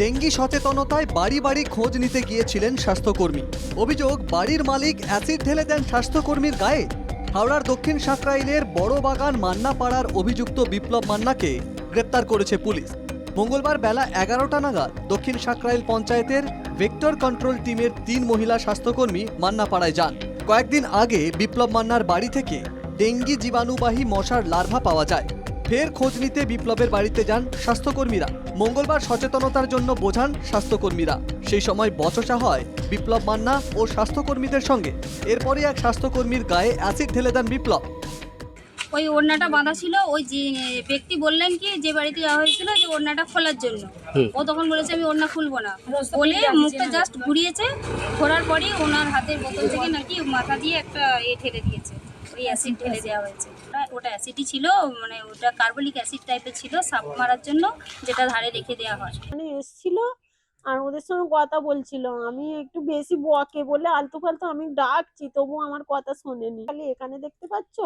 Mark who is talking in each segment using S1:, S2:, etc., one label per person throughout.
S1: Dengue সচেতনতায় বাড়ি বাড়ি খোঁজ নিতে গিয়েছিলেন স্বাস্থ্যকর্মী। অভিযোগ, বাড়ির মালিক অ্যাসিড ঢেলে দেন স্বাস্থ্যকর্মীর গায়ে। হাওড়ার দক্ষিণ সাঁকরাইলের বড় বাগান মান্নাপাড়ার অভিযুক্ত বিপ্লব মান্নাকে গ্রেপ্তার করেছে পুলিশ। মঙ্গলবার বেলা এগারোটা নাগাদ দক্ষিণ সাঁকরাইল পঞ্চায়েতের ভেক্টর কন্ট্রোল টিমের তিন মহিলা স্বাস্থ্যকর্মী মান্নাপাড়ায় যান। কয়েকদিন আগে বিপ্লব মান্নার বাড়ি থেকে ডেঙ্গি জীবাণুবাহী মশার লার্ভা পাওয়া যায়। ফের খোঁজ নিতে বিপ্লবের বাড়িতে যান স্বাস্থ্যকর্মীরা। মঙ্গলবার সচেতনতার জন্য বোঝান স্বাস্থ্যকর্মীরা। সেই সময় বচসা হয় বিপ্লব মান্না ও স্বাস্থ্যকর্মীদের সঙ্গে। এরপরই এক স্বাস্থ্যকর্মীর গায়ে অ্যাসিড ঢেলে দেন বিপ্লব।
S2: ওই ওড়নাটা বাঁধা ছিল ওই যে ব্যক্তি বললেন কি যে বাড়িতে যাওয়া হয়েছিল যে ওড়নাটা খোলার জন্য। ও তখন বলেছে আমি ওড়না খুলবো না। বলে মুখটা জাস্ট ঘুরিয়েছে ঘোরার পরেই ওনার হাতের বোতল থেকে নাকি মাথা দিয়ে একটা এ ঠেলে দিয়েছে। ওই অ্যাসিড ঢেলে দেওয়া হয়েছে। ওটা- ওটা অ্যাসিডই ছিল মানে ওটা কার্বলিক অ্যাসিড টাইপের ছিল সাপ মারার জন্য যেটা ধারে রেখে দেওয়া হয়।
S3: মানে এসছিল আর ওদের সঙ্গে কথা বলছিল। আমি একটু বেশি বকে বলে আলতু ফালতু আমি ডাকছি তবু আমার কথা শোনেনি। খালি এখানে দেখতে পাচ্ছ?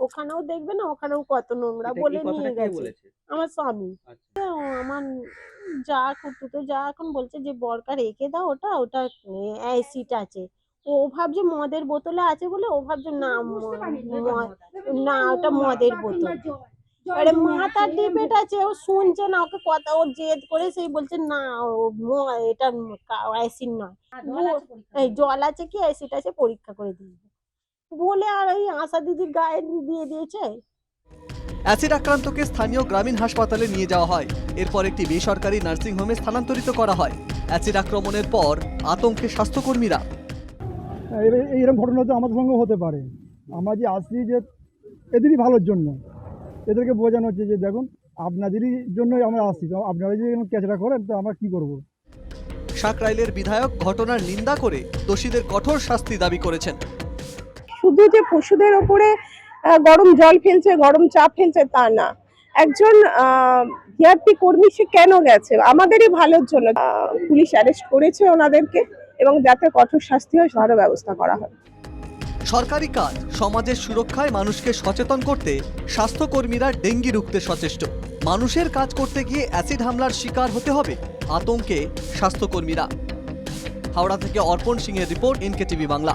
S3: ওখানেও দেখবে না ওখানেও কত নোংরা বলে নিয়ে গেছে। আমার স্বামী। তো আমার যা তো যা এখন বলছে যে বরকা রেখে দাও ওটা ওটা অ্যাসিড আছে। ও ভাবছে মদের বোতলে আছে বলে ও ভাবছে না না ওটা মদের বোতল। আরে মাথার ডিবেট আছে ও শুনছে না ওকে কথা ও জেদ করে সেই বলছে না ও ম- এটা অ্যাসিড নয়। এই জল আছে কি অ্যাসিড আছে পরীক্ষা করে দিয়ে বলে আর ওই আশা দিদি গায়ে দিয়ে দিয়েছে।
S1: অ্যাসিড আক্রান্তকে স্থানীয় গ্রামীণ হাসপাতালে নিয়ে যাওয়া হয়। এরপর একটি বেসরকারি নার্সিংহোমে স্থানান্তরিত করা হয়। অ্যাসিড আক্রমণের পর আতঙ্কে স্বাস্থ্যকর্মীরা।
S4: এই- এইরকম ঘটনা তো আমাদের সঙ্গেও হতে পারে। আমরা যে আসছি যে এদেরই ভালোর জন্য। এদেরকে বোঝানো হচ্ছে যে দেখুন আপনাদেরই জন্যই আমরা আসছি। তো আপনারা যদি এরকম ক্যাচড়া করেন তো আমরা কি করব?
S1: সাকরাইলের বিধায়ক ঘটনার নিন্দা করে দোষীদের কঠোর শাস্তি দাবি করেছেন।
S5: শুধু যে পশুদের ওপরে গরম জল ফেলছে, গরম চা ফেলছে তা না। একজন ভিআরপি কর্মী সে কেন গেছে? আমাদেরই ভালোর জন্য। পুলিশ অ্যারেস্ট করেছে ওনাদেরকে এবং যাতে কঠোর শাস্তি হয় তারও ব্যবস্থা করা হয়।
S1: সরকারি কাজ, সমাজের সুরক্ষায় মানুষকে সচেতন করতে স্বাস্থ্যকর্মীরা ডেঙ্গি রুখতে সচেষ্ট। মানুষের কাজ করতে গিয়ে অ্যাসিড হামলার শিকার হতে হবে আতঙ্কে স্বাস্থ্যকর্মীরা। হাওড়া থেকে অর্পণ সিংহের রিপোর্ট এনকে টিভি বাংলা।